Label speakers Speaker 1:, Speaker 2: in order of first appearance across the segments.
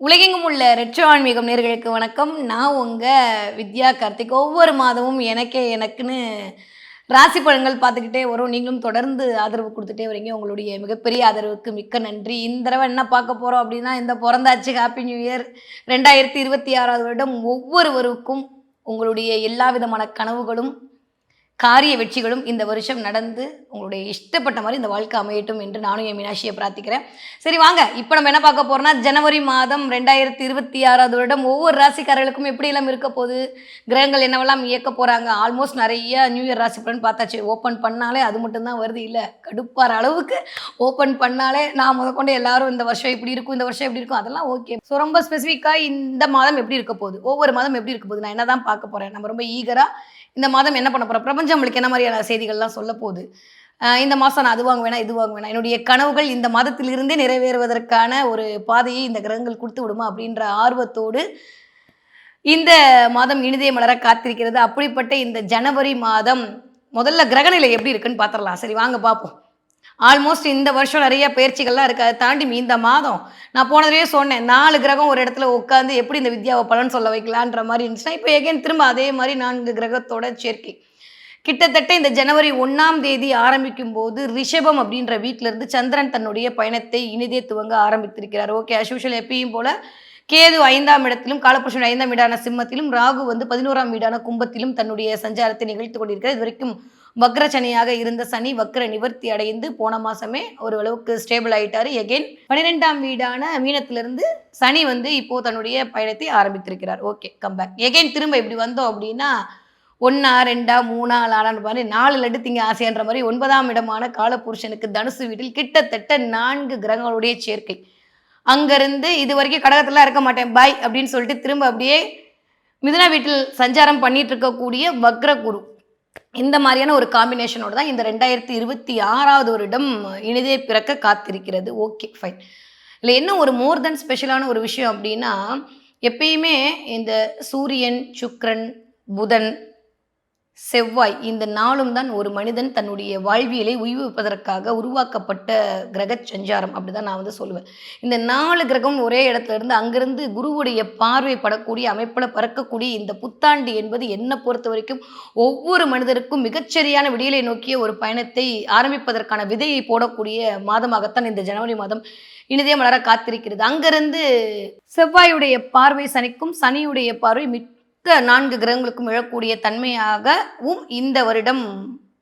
Speaker 1: உலகெங்கும் உள்ள ரெட்ரோ ஆன்மீகம் நேர்களுக்கு வணக்கம். நான் உங்கள் வித்யா கார்த்திக். ஒவ்வொரு மாதமும் எனக்கே எனக்குன்னு ராசி பலன்கள் பார்த்துக்கிட்டே வரும். நீங்களும் தொடர்ந்து ஆதரவு கொடுத்துட்டே வரீங்க. உங்களுடைய மிகப்பெரிய ஆதரவுக்கு மிக்க நன்றி. இந்த தடவை என்ன பார்க்க போகிறோம் அப்படின்னா இந்த பிறந்தாச்சு ஹாப்பி நியூ இயர் ரெண்டாயிரத்தி இருபத்தி ஆறாவது வருடம் ஒவ்வொருவருக்கும் உங்களுடைய எல்லா விதமான கனவுகளும் காரிய வெற்றிகளும் இந்த வருஷம் நடந்து உங்களுடைய இஷ்டப்பட்ட மாதிரி இந்த வாழ்க்கை அமையட்டும் என்று நானும் என் மீனாட்சியை பிரார்த்திக்கிறேன். சரி வாங்க. இப்போ நம்ம என்ன பார்க்க போறோம்னா ஜனவரி மாதம் ரெண்டாயிரத்தி இருபத்தி ஆறாவது வருடம் ஒவ்வொரு ராசிக்காரர்களுக்கும் எப்படி எல்லாம் இருக்க போகுது கிரகங்கள் என்னவெல்லாம் இயக்க போகிறாங்க ஆல்மோஸ்ட் நிறைய நியூ இயர் ராசி பலன் பார்த்தாச்சு. ஓப்பன் பண்ணாலே அது மட்டும்தான் வருது. இல்லை கடுப்பார அளவுக்கு ஓப்பன் பண்ணாலே நான் முதற்கொண்டு எல்லாரும் இந்த வருஷம் இப்படி இருக்கும் இந்த வருஷம் எப்படி இருக்கும் அதெல்லாம் ஓகே ஸோ ரொம்ப ஸ்பெசிஃபிக்காக இந்த மாதம் எப்படி இருக்க போகுது? ஒவ்வொரு மாதம் எப்படி இருக்க போகுது? நான் என்ன தான் பார்க்க போகிறேன் நம்ம ரொம்ப ஈகராக இந்த மாதம் என்ன பண்ண போகிறோம் பிரபஞ்சம் நம்மளுக்கு என்ன மாதிரியான செய்திகள்லாம் சொல்ல போகுது? இந்த மாதம் நான் அது வாங்க வேணாம் இது வாங்க வேணாம் என்னுடைய கனவுகள் இந்த மாதத்திலிருந்தே நிறைவேறுவதற்கான ஒரு பாதையை இந்த கிரகங்கள் கொடுத்து விடுமா அப்படின்ற ஆர்வத்தோடு இந்த மாதம் இனிதே மலர காத்திருக்கிறது. அப்படிப்பட்ட இந்த ஜனவரி மாதம் முதல்ல கிரகநிலை எப்படி இருக்குன்னு பார்த்துடலாம். சரி வாங்க பார்ப்போம். ஆல்மோஸ்ட் இந்த வருஷம் நிறைய பயிற்சிகள்லாம் இருக்குது அதை தாண்டி இந்த மாதம் நான் போனதுலேயே சொன்னேன் நாலு கிரகம் ஒரு இடத்துல உட்காந்து எப்படி இந்த வித்யாவை பலன் சொல்ல வைக்கலான்ற மாதிரி இருந்துச்சுன்னா இப்போ எகைன் திரும்ப அதே மாதிரி நான்கு கிரகத்தோட சேர்க்கை. கிட்டத்தட்ட இந்த ஜனவரி ஒன்றாம் தேதி ஆரம்பிக்கும் போது ரிஷபம் அப்படின்ற வீட்டில இருந்து சந்திரன் தன்னுடைய பயணத்தை இனிதே துவங்க ஆரம்பித்திருக்கிறார். ஓகே அஸ்யூஷல் எப்பயும் போல கேது ஐந்தாம் இடத்திலும் காலபுருஷன் ஐந்தாம் வீடான சிம்மத்திலும் ராகு வந்து பதினோராம் வீடான கும்பத்திலும் தன்னுடைய சஞ்சாரத்தை நிகழ்த்து கொண்டிருக்கிறார். இது வரைக்கும் வக்ர சனியாக இருந்த சனி வக்ர நிவர்த்தி அடைந்து போன மாசமே ஒரு அளவுக்கு ஸ்டேபிள் ஆயிட்டாரு. எகெயின் பன்னிரெண்டாம் வீடான மீனத்திலிருந்து சனி வந்து இப்போ தன்னுடைய பயணத்தை ஆரம்பித்திருக்கிறார். ஓகே கம்பேக் எகெயின் திரும்ப இப்படி வந்தோம் அப்படின்னா ஒன்றா ரெண்டா மூணா நாலான்னு மாதிரி நாலு லட்டு திங்க ஆசைன்ற மாதிரி ஒன்பதாம் இடமான காலபுருஷனுக்கு தனுசு வீட்டில் கிட்டத்தட்ட நான்கு கிரகங்களுடைய சேர்க்கை. அங்கேருந்து இது வரைக்கும் கடகத்தில் இருக்க மாட்டேன். பாய் அப்படின்னு சொல்லிட்டு திரும்ப அப்படியே மிதுனா வீட்டில் சஞ்சாரம் பண்ணிட்டு இருக்கக்கூடிய வக்ர குரு இந்த மாதிரியான ஒரு காம்பினேஷனோட தான் இந்த ரெண்டாயிரத்தி இருபத்தி ஆறாவது வருடம் இனிதே பிறக்க காத்திருக்கிறது. ஓகே ஃபைன் இல்லை என்ன ஒரு மோர் தென் ஸ்பெஷலான ஒரு விஷயம் அப்படின்னா எப்பயுமே இந்த சூரியன் சுக்ரன் புதன் செவ்வாய் இந்த நாளும் தான் ஒரு மனிதன் தன்னுடைய வாழ்வியலை உய்விப்பதற்காக உருவாக்கப்பட்ட கிரக சஞ்சாரம் அப்படிதான் நான் வந்து சொல்லுவேன். இந்த நாலு கிரகம் ஒரே இடத்துல இருந்து அங்கிருந்து குருவுடைய பார்வை படக்கூடிய அமைப்பில் பறக்கக்கூடிய இந்த புத்தாண்டு என்பது என்னை பொறுத்த வரைக்கும் ஒவ்வொரு மனிதருக்கும் மிகச்சரியான விடியலை நோக்கிய ஒரு பயணத்தை ஆரம்பிப்பதற்கான விதையை போடக்கூடிய மாதமாகத்தான் இந்த ஜனவரி மாதம் இனிதே மலர காத்திருக்கிறது. அங்கிருந்து செவ்வாயுடைய பார்வை சனிக்கும் சனியுடைய பார்வை மிக்க நான்கு கிரகங்களுக்கும் எழக்கூடிய தன்மையாகவும் இந்த வருடம்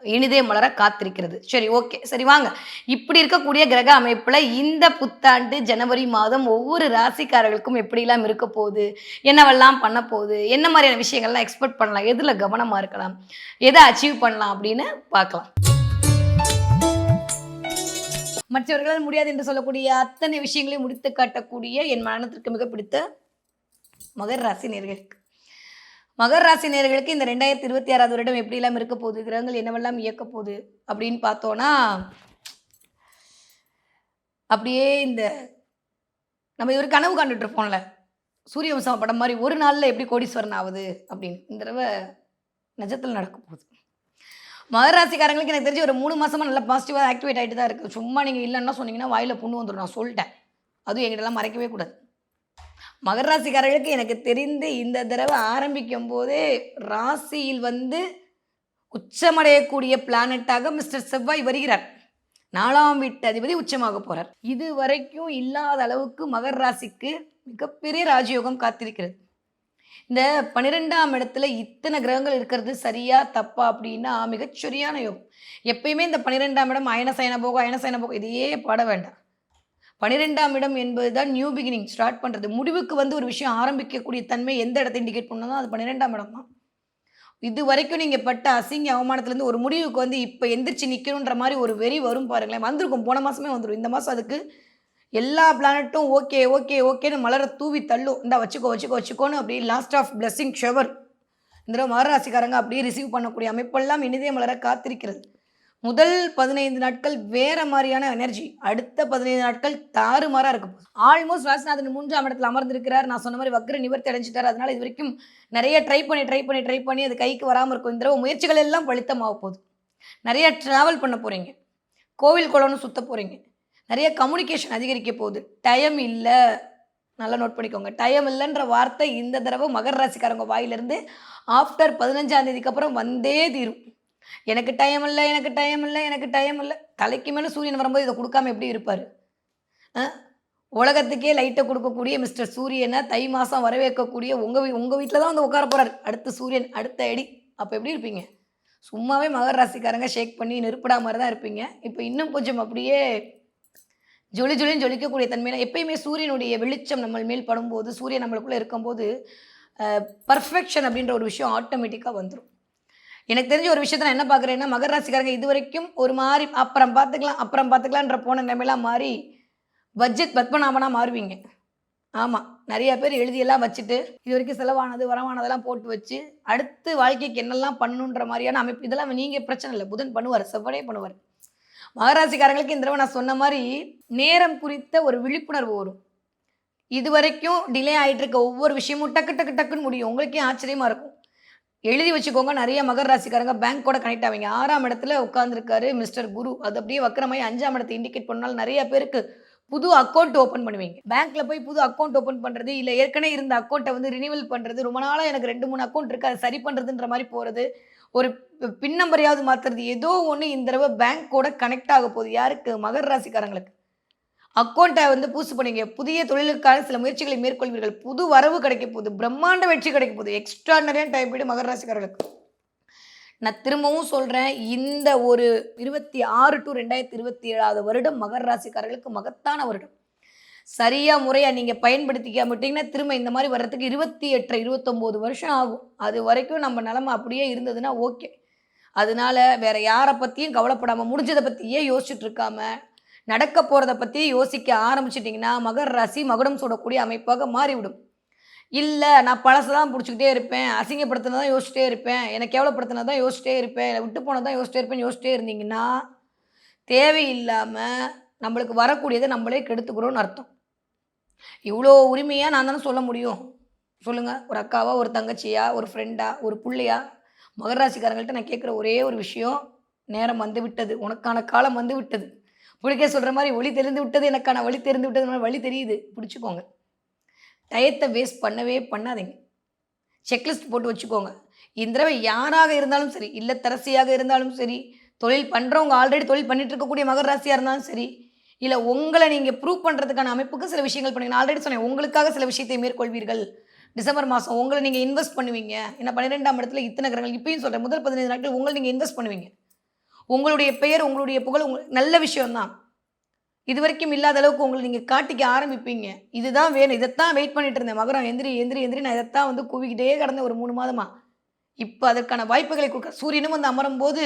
Speaker 1: இனிதே மலர காத்திருக்கிறது. சரி ஓகே. சரி வாங்க. இப்படி இருக்கக்கூடிய கிரக அமைப்பில் இந்த புத்தாண்டு ஜனவரி மாதம் ஒவ்வொரு ராசிக்காரர்களுக்கும் எப்படிலாம் இருக்க போகுது? என்னவெல்லாம் பண்ண போகுது? என்ன மாதிரியான விஷயங்கள்லாம் எக்ஸ்பெக்ட் பண்ணலாம்? எதில் கவனமாக இருக்கலாம்? எதை அச்சீவ் பண்ணலாம் அப்படின்னு பார்க்கலாம். மற்றவர்களால் முடியாது என்று சொல்லக்கூடிய அத்தனை விஷயங்களையும் முடித்து காட்டக்கூடிய என் மனத்திற்கு மிக பிடித்த மகர் ராசி நேர்களுக்கு. மகர ராசி நேர்களுக்கு இந்த ரெண்டாயிரத்தி இருபத்தி ஆறாவது வருடம் எப்படிலாம் இருக்க போகுது? கிரகங்கள் என்னவெல்லாம் இயக்க போகுது? அப்படின்னு பார்த்தோன்னா அப்படியே இந்த நம்ம இது ஒரு கனவு காண்டுட்டு இருப்போம்ல. சூரிய வம்சம் படம் மாதிரி ஒரு நாளில் எப்படி கோடீஸ்வரன் ஆகுது? அப்படின்னு. இந்த தடவை நிஜத்தில் நடக்க போகுது. மகர ராசிக்காரங்களுக்கு எனக்கு தெரிஞ்சு ஒரு மூணு மாதமாக நல்லா பாசிட்டிவாக ஆக்டிவேட் ஆகிட்டு தான் இருக்குது சும்மா நீங்கள் இல்லைன்னா சொன்னீங்கன்னா வாயில் புண்ணு வந்துடும் நான் சொல்லிட்டேன். அதுவும் எங்கிட்டலாம் மறைக்கவே கூடாது. மகர ராசிக்காரர்களுக்கு எனக்கு தெரிந்து இந்த தடவை ஆரம்பிக்கும் போதே ராசியில் வந்து உச்சமடையக்கூடிய பிளானட்டாக மிஸ்டர் செவ்வாய் வருகிறார். நாலாம் வீட்டு அதிபதி உச்சமாக போகிறார் இது வரைக்கும் இல்லாத அளவுக்கு மகர ராசிக்கு மிகப்பெரிய ராஜயோகம் காத்திருக்கிறது. இந்த பன்னிரெண்டாம் இடத்துல இத்தனை கிரகங்கள் இருக்கிறது சரியா தப்பா அப்படின்னா மிகச்சரியான யோகம். எப்பயுமே இந்த பன்னிரெண்டாம் இடம் அயனசயன போகும் அயனசயன போகம் இதையே பாட வேண்டாம். பன்னிரெண்டாம் இடம் என்பது தான் நியூ பிகினிங் ஸ்டார்ட் பண்ணுறது முடிவுக்கு வந்து ஒரு விஷயம் ஆரம்பிக்கக்கூடிய தன்மை எந்த இடத்த இண்டிகேட் பண்ணணும் அது பன்னிரெண்டாம் இடம் தான். இது வரைக்கும் நீங்கள் பட்ட அசிங்க அவமானத்துலேருந்து ஒரு முடிவுக்கு வந்து இப்போ எந்திரிச்சு நிற்கணுன்ற மாதிரி ஒரு வெறி வரும் பாருங்களேன். வந்திருக்கும். போன மாதமே வந்துடும் இந்த மாதம் அதுக்கு எல்லா பிளானட்டும் ஓகே ஓகே ஓகேன்னு மலர தூவி தள்ளும். இந்த வச்சுக்கோ வச்சுக்கோ வச்சுக்கோன்னு அப்படி லாஸ்ட் ஆஃப் பிளஸ்ஸிங் ஷவர் இந்த மகராசிக்காரங்க அப்படியே ரிசீவ் பண்ணக்கூடிய அமைப்பெல்லாம் இனிதே மலர காத்திருக்கிறது. முதல் பதினைந்து நாட்கள் வேற மாதிரியான எனர்ஜி அடுத்த பதினைந்து நாட்கள் தாறுமாறாக இருக்கும் போகுது. ஆல்மோஸ்ட் ராசிநாதன் மூன்றாம் இடத்துல அமர்ந்திருக்கிறார். நான் சொன்ன மாதிரி வக்ர நிவர்த்தி அடைஞ்சிட்டார். அதனால இது வரைக்கும் நிறைய ட்ரை பண்ணி ட்ரை பண்ணி ட்ரை பண்ணி அது கைக்கு வராமல் இருக்கும். இந்த தடவை முயற்சிகள் எல்லாம் பலித்தமாக போகுது. நிறைய ட்ராவல் பண்ண போறீங்க. கோவில் குளம்னு சுத்த போறீங்க. நிறைய கம்யூனிகேஷன் அதிகரிக்க போகுது. டைம் இல்லை. நல்லா நோட் பண்ணிக்கோங்க. டைம் இல்லைன்ற வார்த்தை இந்த தடவை மகர ராசிக்காரங்க வாயிலிருந்து ஆஃப்டர் பதினஞ்சாம் தேதிக்கு அப்புறம் வந்தே தீரும். எனக்கு டைம் இல்லை எனக்கு டைம் இல்லை எனக்கு டைம் இல்லை. தலைக்கு மேலே சூரியன் வரும்போது இதை கொடுக்காம எப்படி இருப்பார்? உலகத்துக்கே லைட்டை கொடுக்கக்கூடிய மிஸ்டர் சூரியனை தை மாதம் வரவேற்கக்கூடிய உங்கள் வீ உங்கள் வீட்டில் தான் வந்து உட்கார போகிறார் அடுத்த சூரியன் அடுத்த அடி. அப்போ எப்படி இருப்பீங்க? சும்மாவே மகர ராசிக்காரங்க ஷேக் பண்ணி நெருப்படா மாதிரி தான் இருப்பீங்க. இப்போ இன்னும் கொஞ்சம் அப்படியே ஜொலி ஜொலின்னு ஜொலிக்கக்கூடிய தன்மையில் எப்பயுமே சூரியனுடைய வெளிச்சம் நம்ம மேல் படும்போது சூரியன் நம்மளுக்குள்ளே இருக்கும்போது பர்ஃபெக்ஷன் அப்படின்ற ஒரு விஷயம் ஆட்டோமேட்டிக்காக வந்துடும் எனக்கு தெரிஞ்ச ஒரு விஷயத்த நான் என்ன பார்க்குறேன்னா மகர ராசிக்காரங்க இது வரைக்கும் ஒரு மாதிரி அப்புறம் பார்த்துக்கலாம் அப்புறம் பார்த்துக்கலான்ற போன நிலைமையெல்லாம் மாறி பட்ஜெட் பத்மநாபனாக மாறுவீங்க. ஆமாம் நிறைய பேர் எழுதியெல்லாம் வச்சுட்டு இது வரைக்கும் செலவானது வரவானதெல்லாம் போட்டு வச்சு அடுத்து வாழ்க்கைக்கு என்னெல்லாம் பண்ணணுன்ற மாதிரியான அமைப்பு இதெல்லாம் நீங்கள் பிரச்சனை இல்லை. புதன் பண்ணுவார் செவ்வனே பண்ணுவார். மகராசிக்காரங்களுக்கு இந்த தடவை நான் சொன்ன மாதிரி நேரம் குறித்த ஒரு விழிப்புணர்வு வரும். இது வரைக்கும் டிலே ஆகிட்டு இருக்க ஒவ்வொரு விஷயமும் டக்கு டக்கு டக்குன்னு முடியும். உங்களுக்கே ஆச்சரியமாக இருக்கும். எழுதி வச்சுக்கோங்க. நிறைய மகர ராசிக்காரங்க பேங்க் கூட கனெக்ட் ஆவீங்க. ஆறாம் இடத்துல உட்காந்துருக்காரு மிஸ்டர் குரு. அது அப்படியே வக்கரமாயி அஞ்சாம் இடத்தை இண்டிகேட் பண்ணால் நிறைய பேருக்கு புது அக்கௌண்ட் ஓப்பன் பண்ணுவீங்க. பேங்க்ல போய் புது அக்கௌண்ட் ஓப்பன் பண்றது இல்லை ஏற்கனவே இருந்த அக்கௌண்ட்டை வந்து ரினிவல் பண்றது ரொம்ப நாளாக எனக்கு ரெண்டு மூணு அக்கௌண்ட் இருக்கு. அதை சரி பண்றதுன்ற மாதிரி போறது. ஒரு பின் நம்பரையாவது மாத்துறது. ஏதோ ஒன்று இந்த தடவை பேங்க்கோட கனெக்ட் ஆக போகுது. யாருக்கு? மகர ராசிக்காரங்களுக்கு. அக்கௌண்ட்டை வந்து பூசு பண்ணீங்க. புதிய தொழிலுக்கான சில முயற்சிகளை மேற்கொள்வீர்கள். புது வரவு கிடைக்க போகுது. பிரம்மாண்ட வெற்றி கிடைக்க போகுது. எக்ஸ்ட்ராடனரியான டைம் பீடு மகர ராசிக்காரர்களுக்கு. நான் திரும்பவும் சொல்கிறேன் இந்த ஒரு இருபத்தி ஆறு டு ரெண்டாயிரத்தி இருபத்தி ஏழாவது வருடம் மகர ராசிக்காரர்களுக்கு மகத்தான வருடம். சரியாக முறையாக நீங்கள் பயன்படுத்திக்க விட்டீங்கன்னா திரும்ப இந்த மாதிரி வர்றதுக்கு இருபத்தி எட்டு இருபத்தொம்போது வருஷம் ஆகும். அது வரைக்கும் நம்ம நிலமை அப்படியே இருந்ததுன்னா ஓகே அதனால வேற யாரை பற்றியும் கவலைப்படாமல் முடிஞ்சதை பற்றியே யோசிச்சுட்டு இருக்காமல் நடக்க போகிறத பற்றி யோசிக்க ஆரம்பிச்சிட்டிங்கன்னா மகர் ராசி மகுடம் சூடக்கூடிய அமைப்பாக மாறிவிடும். இல்லை நான் பழசை தான் பிடிச்சிக்கிட்டே இருப்பேன் அசிங்கப்படுத்தினதான் தான் யோசிச்சிட்டே இருப்பேன் எனக்கு கேவலப்படுத்தினதான் தான் யோசிச்சிட்டே இருப்பேன் இல்லை விட்டு போனதான் யோசிச்சிட்டே இருப்பேன் யோசிச்சிட்டே இருந்தீங்கன்னா தேவையில்லாமல் நம்மளுக்கு வரக்கூடியதை நம்மளே கெடுத்துக்கிறோன்னு அர்த்தம். இவ்வளோ உரிமையாக நான் தானே சொல்ல முடியும்? சொல்லுங்கள் ஒரு அக்காவா ஒரு தங்கச்சியா ஒரு ஃப்ரெண்டா ஒரு பிள்ளையா? மகராசிக்காரங்கள்ட்ட நான் கேட்குற ஒரே ஒரு விஷயம் நேரம் வந்து விட்டது உனக்கான காலம் வந்து விட்டது உங்களுக்கே சொல்கிற மாதிரி ஒளி தெரிந்து விட்டது எனக்கான வழி தெரிந்து விட்டது வழி தெரியுது. பிடிச்சிக்கோங்க. டயத்தை வேஸ்ட் பண்ணவே பண்ணாதீங்க. செக்லிஸ்ட் போட்டு வச்சுக்கோங்க. இந்த தடவை யாராக இருந்தாலும் சரி இல்லத்தரசியாக இருந்தாலும் சரி தொழில் பண்ணுறவங்க ஆல்ரெடி தொழில் பண்ணிட்டு இருக்கக்கூடிய மகர ராசியாக இருந்தாலும் சரி இல்லை உங்களை நீங்கள் ப்ரூவ் பண்ணுறதுக்கான அமைப்புக்கு சில விஷயங்கள் பண்ணுவீங்க ஆல்ரெடி சொன்னேன் உங்களுக்காக சில விஷயத்தை மேற்கொள்வீர்கள். டிசம்பர் மாதம் உங்களை நீங்கள் இன்வெஸ்ட் பண்ணுவீங்க. ஏன்னா பன்னிரெண்டாம் இடத்துல இத்தனை கிரகங்கள் இப்பயும் சொல்கிறேன் முதல் பதினைந்து நாட்கள் உங்களை நீங்கள் இன்வெஸ்ட் பண்ணுவீங்க. உங்களுடைய பெயர் உங்களுடைய புகழ் உங்க நல்ல விஷயம்தான். இது வரைக்கும் இல்லாத அளவுக்கு உங்களை நீங்கள் காட்டிக்க ஆரம்பிப்பீங்க. இதுதான் வேணும். இதைத்தான் வெயிட் பண்ணிட்டு இருந்தேன். மகரம் எந்திரி எந்திரி எந்திரி நான் இதைத்தான் வந்து குவிக்கிட்டே கடந்த ஒரு மூணு மாதமா. இப்போ அதற்கான வாய்ப்புகளை கொடுக்க சூரியனும் வந்து அமரும் போது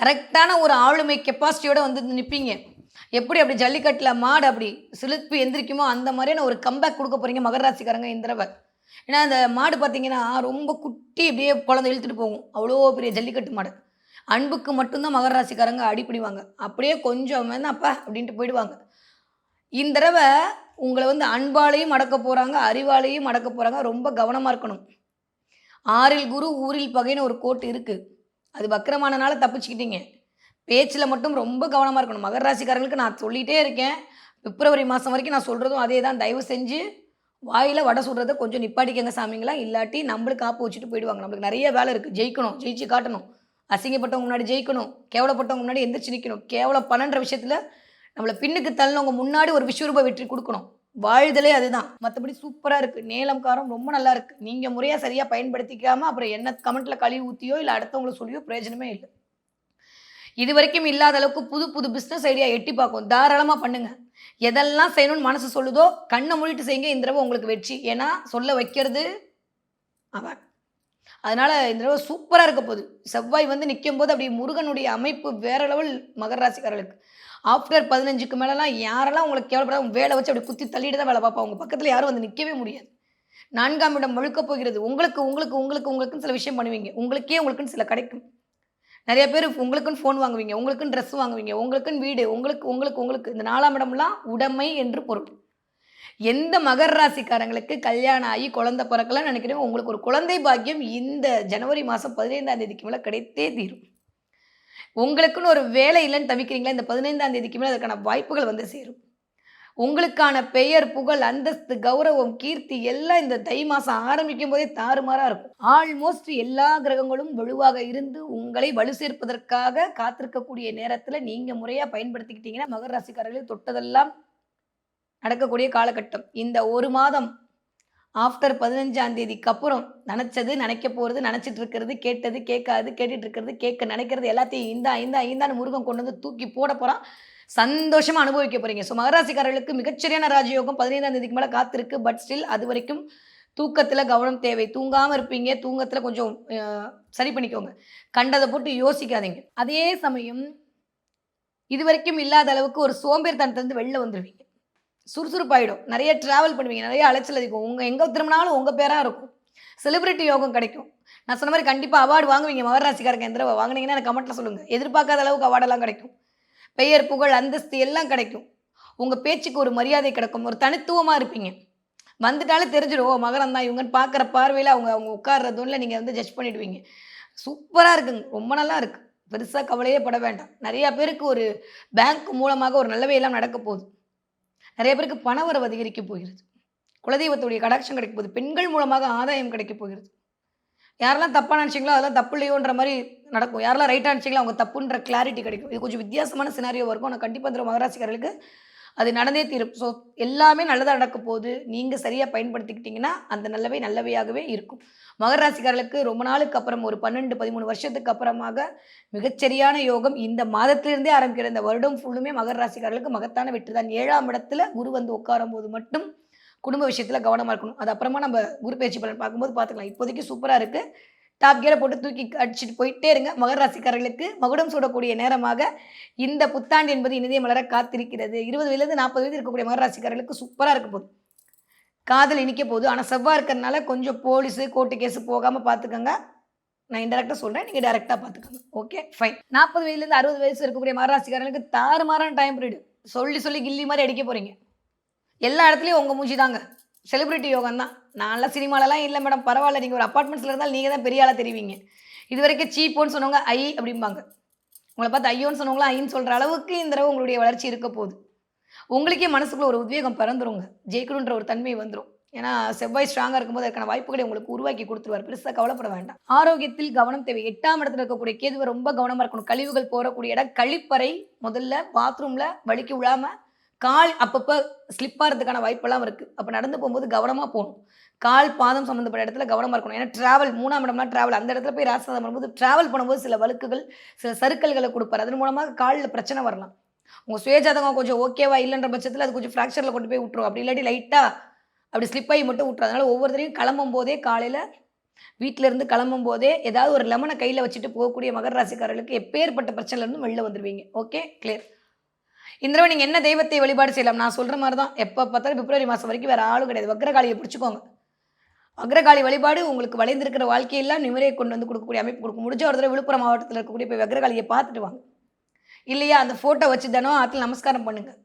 Speaker 1: கரெக்டான ஒரு ஆளுமை கெப்பாசிட்டியோடு வந்து நிற்பீங்க எப்படி அப்படி ஜல்லிக்கட்டில் மாடு அப்படி சிலுப்பு எந்திரிக்குமோ அந்த மாதிரியான ஒரு கம்பேக் கொடுக்க போகிறீங்க மகர ராசிக்காரங்க இந்த தடவை. ஏன்னா அந்த மாடு பார்த்தீங்கன்னா ரொம்ப குட்டி அப்படியே குழந்தை இழுத்துட்டு போகும். அவ்வளோ பெரிய ஜல்லிக்கட்டு மாடு. அன்புக்கு மட்டும்தான் மகர ராசிக்காரங்க அடிப்பிடிவாங்க அப்படியே கொஞ்சம் அப்பா அப்படின்ட்டு போயிடுவாங்க. இந்த தடவை உங்களை வந்து அன்பாலையும் அடக்க போகிறாங்க அறிவாலையும் அடக்க போகிறாங்க ரொம்ப கவனமாக இருக்கணும். ஆறில் குரு ஊரில் பகைன்னு ஒரு கோட்டு இருக்குது அது வக்கரமானனால தப்பிச்சுக்கிட்டீங்க. பேச்சில் மட்டும் ரொம்ப கவனமாக இருக்கணும். மகர ராசிக்காரங்களுக்கு நான் சொல்லிகிட்டே இருக்கேன். பிப்ரவரி மாதம் வரைக்கும் நான் சொல்கிறதும் அதே தான் தயவு செஞ்சு வாயில் வடை சுடுறதை கொஞ்சம் நிப்பாட்டிக்கங்க சாமிங்களா. இல்லாட்டி நம்மளுக்கு காப்பு வச்சுட்டு போயிடுவாங்க. நம்மளுக்கு நிறைய வேலை இருக்குது ஜெயிக்கணும். ஜெயிச்சு காட்டணும். அசிங்கப்பட்டவங்க முன்னாடி ஜெயிக்கணும் கேவலப்பட்டவங்க முன்னாடி எந்திரிச்சு நிற்கணும் கேவலம் பன்னெண்டு விஷயத்தில் நம்மளை பின்னுக்கு தள்ளினவங்க முன்னாடி ஒரு விஸ்வரூப வெற்றி கொடுக்கணும். வாழ்தலே அதுதான். மற்றபடி சூப்பராக இருக்குது நீளம் காரம் ரொம்ப நல்லா இருக்குது நீங்கள் முறையாக சரியாக பயன்படுத்திக்காமல் அப்புறம் என்ன கமெண்ட்டில் கழுவி ஊற்றியோ இல்லை அடுத்தவங்களை சொல்லியோ பிரயோஜனமே இல்லை. இது வரைக்கும் இல்லாத அளவுக்கு புது புது பிஸ்னஸ் ஐடியா எட்டி பார்க்கும். தாராளமாக பண்ணுங்கள் எதெல்லாம் செய்யணும்னு மனசு சொல்லுதோ கண்ணை மூடிட்டு செய்யுங்க. இந்த தடவை உங்களுக்கு வெற்றி. ஏன்னா சொல்ல வைக்கிறது அவன். அதனால் இந்த தடவை சூப்பராக இருக்க போகுது. செவ்வாய் வந்து நிற்கும் போது அப்படி முருகனுடைய அமைப்பு வேற லெவல் மகர ராசிக்காரர்களுக்கு. ஆஃப்டர் பதினஞ்சுக்கு மேலெலாம் யாரெல்லாம் உங்களுக்கு கேவலப்படாத வேலை வச்சு அப்படி குத்தி தள்ளிட்டு தான் வேலை பார்ப்போம் அவங்க பக்கத்தில் யாரும் வந்து நிற்கவே முடியாது. நான்காம் இடம் முழுக்க போகிறது. உங்களுக்கு உங்களுக்கு உங்களுக்கு உங்களுக்குன்னு சில விஷயம் பண்ணுவீங்க. உங்களுக்கே உங்களுக்குன்னு சில கிடைக்கும். நிறைய பேர் உங்களுக்குன்னு ஃபோன் வாங்குவீங்க. உங்களுக்குன்னு ட்ரெஸ் வாங்குவீங்க. உங்களுக்குன்னு வீடு. உங்களுக்கு உங்களுக்கு உங்களுக்கு. இந்த நாலாம் இடம்லாம் உடைமை என்று பொருள். எந்த மகர ராசிக்காரங்களுக்கு கல்யாணம் ஆகி குழந்தை பிறக்கலாம் நினைக்கிறேன் உங்களுக்கு ஒரு குழந்தை பாக்கியம் இந்த ஜனவரி மாதம் பதினைந்தாம் தேதிக்கு மேலே கிடைத்தே தீரும். உங்களுக்குன்னு ஒரு வேலை இல்லைன்னு தவிக்கிறீங்களா இந்த பதினைந்தாம் தேதிக்கு மேலே அதுக்கான வாய்ப்புகள் வந்து சேரும். உங்களுக்கான பெயர் புகழ் அந்தஸ்து கௌரவம் கீர்த்தி எல்லாம் இந்த தை மாதம் ஆரம்பிக்கும் போதே தாறுமாறாக இருக்கும். ஆல்மோஸ்ட் எல்லா கிரகங்களும் வலுவாக இருந்து உங்களை வலு சேர்ப்பதற்காக காத்திருக்கக்கூடிய நேரத்தில் நீங்கள் முறையாக பயன்படுத்திக்கிட்டீங்கன்னா மகர ராசிக்காரர்கள் தொட்டதெல்லாம் நடக்கக்கூடிய காலகட்டம். இந்த ஒரு மாதம் ஆஃப்டர் பதினஞ்சாம் தேதிக்கு அப்புறம் நினச்சது நினைக்க போகிறது நினச்சிட்டு இருக்கிறது கேட்டது கேட்காது கேட்டுட்டு இருக்கிறது கேட்க நினைக்கிறது எல்லாத்தையும் இந்தா இந்தா இந்தான்னு முருகன் கொண்டு வந்து தூக்கி போட போகிறான் சந்தோஷமாக அனுபவிக்க போகிறீங்க ஸோ மகராசிக்காரர்களுக்கு மிகச்சரியான ராஜயோகம் பதினைந்தாம் தேதிக்கு மேலே காத்திருக்கு. பட் ஸ்டில் அது வரைக்கும் தூக்கத்தில் கவனம் தேவை. தூங்காமல் இருப்பீங்க. தூங்கத்தில் கொஞ்சம் சரி பண்ணிக்கோங்க. கண்டதை போட்டு யோசிக்காதீங்க. அதே சமயம் இது வரைக்கும் இல்லாத அளவுக்கு ஒரு சோம்பேறித்தனத்துலேருந்து வெளில வந்துடுவீங்க சுறுசுறுப்பாயிடும். நிறைய ட்ராவல் பண்ணுவீங்க. நிறைய அலைச்சல் அதிகம். உங்கள் எங்கே திரும்பினாலும் உங்கள் பேராக இருக்கும். செலிபிரிட்டி யோகம் கிடைக்கும். நான் சொன்ன மாதிரி கண்டிப்பாக அவார்டு வாங்குவீங்க. மகராசிக்காரங்க எந்த தடவை வாங்குனீங்கன்னா எனக்கு கமெண்ட்டில் சொல்லுங்கள் எதிர்பார்க்காத அளவுக்கு அவார்டெல்லாம் கிடைக்கும். பெயர் புகழ் அந்தஸ்து எல்லாம் கிடைக்கும். உங்கள் பேச்சுக்கு ஒரு மரியாதை கிடைக்கும். ஒரு தனித்துவமாக இருப்பீங்க. வந்துட்டாலே தெரிஞ்சிடும். ஓ மகரம் தான். இவங்கன்னு பார்க்குற பார்வையில் அவங்க அவங்க உட்கார்றதுல நீங்கள் வந்து ஜட்ஜ் பண்ணிடுவீங்க. சூப்பராக இருக்குங்க. ரொம்ப நல்லா இருக்குது பெருசாக கவலையே பட வேண்டாம். நிறையா பேருக்கு ஒரு பேங்க் மூலமாக ஒரு நல்லவையெல்லாம் நடக்க போகுது. நிறைய பேருக்கு பணவரவு அதிகரிக்க போகிறது. குலதெய்வத்துடைய கடாட்சம் கிடைக்க போகுது. பெண்கள் மூலமாக ஆதாயம் கிடைக்க போகிறது. யாரெல்லாம் தப்பாக நினச்சிங்களோ அதெல்லாம் தப்பு இல்லையோன்ற மாதிரி நடக்கும். யாரெல்லாம் ரைட்டாக நினச்சிங்களோ அவங்க தப்புன்ற கிளாரிட்டி கிடைக்கும். இது கொஞ்சம் வித்தியாசமான சினாரியோ இருக்கும். ஆனால் கண்டிப்பாக இந்த மகராசிக்காரர்களுக்கு அது நடந்தே தீரும். ஸோ எல்லாமே நல்லதாக நடக்க போகுது நீங்கள் சரியாக பயன்படுத்திக்கிட்டிங்கன்னா அந்த நல்லவை நல்லவையாகவே இருக்கும். மகராசிக்காரர்களுக்கு ரொம்ப நாளுக்கு அப்புறம் ஒரு பன்னெண்டு பதிமூணு வருஷத்துக்கு அப்புறமாக மிகச்சரியான யோகம் இந்த மாதத்திலிருந்தே ஆரம்பிக்கிற இந்த வருடம் ஃபுல்லுமே மகர ராசிக்காரர்களுக்கு மகத்தான வெற்றி தான். ஏழாம் இடத்துல குரு வந்து உட்காரும் போது மட்டும் குடும்ப விஷயத்தில் கவனமாக இருக்கணும். அது அப்புறமா நம்ம குரு பயிற்சி பலன் பார்க்கும்போது பார்த்துக்கலாம். இப்போதைக்கு சூப்பராக இருக்குது டாப் கியரை போட்டு தூக்கி அடிச்சுட்டு போயிட்டே இருங்க. மகர ராசிக்காரர்களுக்கு மகுடம் சூடக்கூடிய நேரமாக இந்த புத்தாண்டு என்பது இனிதே மலர காத்திருக்கிறது. இருபது வயதுலேருந்து நாற்பது வயது இருக்கக்கூடிய மகர ராசிக்காரர்களுக்கு சூப்பராக இருக்க போகுது. காதல் இனிக்க போகுது. ஆனால் செவ்வாய் இருக்கிறதுனால கொஞ்சம் போலீஸு கோர்ட்டு கேஸு போகாமல் பார்த்துக்கோங்க நான் இன்டெரக்டாக சொல்கிறேன் நீங்கள் டேரெக்டாக பார்த்துக்கோங்க ஓகே ஃபைன் நாற்பது வயதுலேருந்து அறுபது வயசு இருக்கக்கூடிய மகராசிக்காரர்களுக்கு தாறுமாறான டைம் பீரியடு சொல்லி சொல்லி கில்லி மாதிரி அடிக்க போகிறீங்க எல்லா இடத்துலையும் உங்கள் மூஞ்சி தாங்க. செலிபிரிட்டி யோகம் தான் நான்லாம் சினிமாலலாம் இல்லை மேடம். பரவாயில்ல நீங்கள் ஒரு அப்பார்ட்மெண்ட்ஸில் இருந்தால் நீங்கள் தான் பெரிய ஆளாக தெரிவிங்க. இது வரைக்கும் சீப்போன்னு சொன்னவங்க ஐ அப்படிம்பாங்க. உங்களை பார்த்து ஐயோன்னு சொன்னவங்களா ஐன்னு சொல்கிற அளவுக்கு இந்த தடவை உங்களுடைய வளர்ச்சி இருக்க போகுது. உங்களுக்கே மனசுக்குள்ள ஒரு உத்வேகம் பிறந்துருங்க. ஜெயிக்கணுன்ற ஒரு தன்மை வந்துடும் ஏன்னா செவ்வாய் ஸ்ட்ராங்காக இருக்கும்போது அதுக்கான வாய்ப்புகளை உங்களுக்கு உருவாக்கி கொடுத்துருவார். பெருசாக கவலைப்பட வேண்டாம். ஆரோக்கியத்தில் கவனம் தேவை. எட்டாம் இடத்துல இருக்கக்கூடிய கேதுவை ரொம்ப கவனமாக இருக்கணும். கழிவுகள் போகக்கூடிய இடம் கழிப்பறை முதல்ல பாத்ரூமில் வலிக்கு விழாமல் கால் அப்பப்போ ஸ்லிப் ஆகிறதுக்கான வாய்ப்பெல்லாம் இருக்குது அப்போ நடந்து போகும்போது கவனமாக போகணும். கால் பாதம் சம்மந்தப்பட்ட இடத்துல கவனமாக இருக்கணும். ஏன்னா ட்ராவல் மூணாம் இடம்லாம் ட்ராவல் அந்த இடத்துல போய் ராசிநாதம் பண்ணும்போது ட்ராவல் பண்ணும்போது சில வழுக்குகள் சில சருக்கல்களை கொடுப்பார். அதன் மூலமாக காலில் பிரச்சனை வரலாம். உங்கள் சுயஜாதகம் கொஞ்சம் ஓகேவா இல்லைன்ற பட்சத்தில் அது கொஞ்சம் ஃப்ராக்சரில் கொண்டு போய் விட்டுரும். அப்படி இல்லாட்டி லைட்டாக அப்படி ஸ்லிப் ஆகி மட்டும் விட்டுரும். அதனால் ஒவ்வொருத்தரையும் கிளம்பும் போதே காலையில் வீட்டிலேருந்து கிளம்பும் போதே ஏதாவது ஒரு லெமனை கையில் வச்சுட்டு போகக்கூடிய மகர ராசிக்காரர்களுக்கு எப்பேற்பட்ட பிரச்சனையிலேருந்து வெளில வந்துடுவீங்க ஓகே கிளியர் இந்த தடவை நீங்கள் என்ன தெய்வத்தை வழிபாடு செய்யலாம்? நான் சொல்கிற மாதிரி தான் எப்போ பார்த்தாலும் பிப்ரவரி மாதம் வரைக்கும் வேறு ஆளும் கிடையாது. வக்ரகாலியை பிடிச்சிக்கோங்க. வக்ரகாளி வழிபாடு உங்களுக்கு வளைந்திருக்கிற வாழ்க்கையெல்லாம் நிம்மதியை கொண்டு வந்து கொடுக்கக்கூடிய அமைப்பு கொடுக்கும். முடிஞ்ச ஒரு தடவை விழுப்புரம் மாவட்டத்தில் இருக்கக்கூடிய போய் வக்ரகாலியை பார்த்துட்டு வாங்க. இல்லையா? அந்த ஃபோட்டோ வச்சு தானோ ஆற்றில் நமஸ்காரம் பண்ணுங்கள்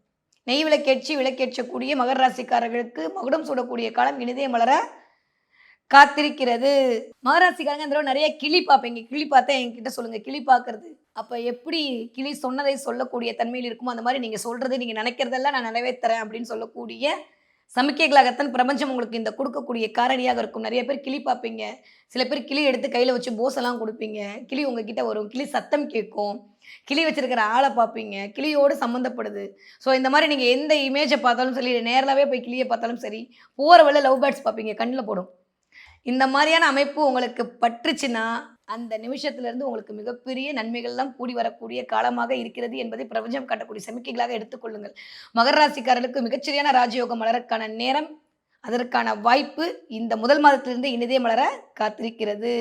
Speaker 1: நெய் விளக்கேற்றி விளக்கேற்றக்கூடிய மகர ராசிக்காரர்களுக்கு மகுடம் சூடக்கூடிய காலம் இனிதே மலர காத்திருக்கிறது. மகராசிக்காரங்க இந்த தடவை நிறைய கிளி பார்ப்பீங்க. கிளி பார்த்தா என்கிட்ட சொல்லுங்க. கிளி பார்க்கறது. அப்போ எப்படி கிளி சொன்னதை சொல்லக்கூடிய தன்மையில் இருக்குமோ அந்த மாதிரி நீங்கள் சொல்றது நீங்கள் நினைக்கிறதெல்லாம் நான் நிறைவேற்றுறேன் அப்படின்னு சொல்லக்கூடிய சமிக்கைகளாகத்தான் பிரபஞ்சம் உங்களுக்கு இந்த கொடுக்கக்கூடிய காரணியாக இருக்கும். நிறைய பேர் கிளி பார்ப்பீங்க. சில பேர் கிளி எடுத்து கையில் வச்சு போசெல்லாம் கொடுப்பீங்க. கிளி உங்ககிட்ட வரும். கிளி சத்தம் கேட்கும். கிளி வச்சிருக்கிற ஆளை பார்ப்பீங்க. கிளியோடு சம்மந்தப்படுது ஸோ இந்த மாதிரி நீங்கள் எந்த இமேஜை பார்த்தாலும் சரி நேரிலாவே போய் கிளியை பார்த்தாலும் சரி போகிற வழியில் லவ் பேர்ட்ஸ் பார்ப்பீங்க. கண்ணில் போடும். இந்த மாதிரியான அமைப்பு உங்களுக்கு பற்றுச்சுன்னா அந்த நிமிஷத்திலிருந்து உங்களுக்கு மிகப்பெரிய நன்மைகள்லாம் கூடி வரக்கூடிய காலமாக இருக்கிறது என்பதை பிரபஞ்சம் காட்டக்கூடிய சமிக்கைகளாக எடுத்துக்கொள்ளுங்கள் மகர ராசிக்காரர்களுக்கு மிகச்சரியான ராஜயோகம் மலரக்கான நேரம் அதற்கான வாய்ப்பு இந்த முதல் மாதத்திலிருந்து இனிதே மலர காத்திருக்கிறது.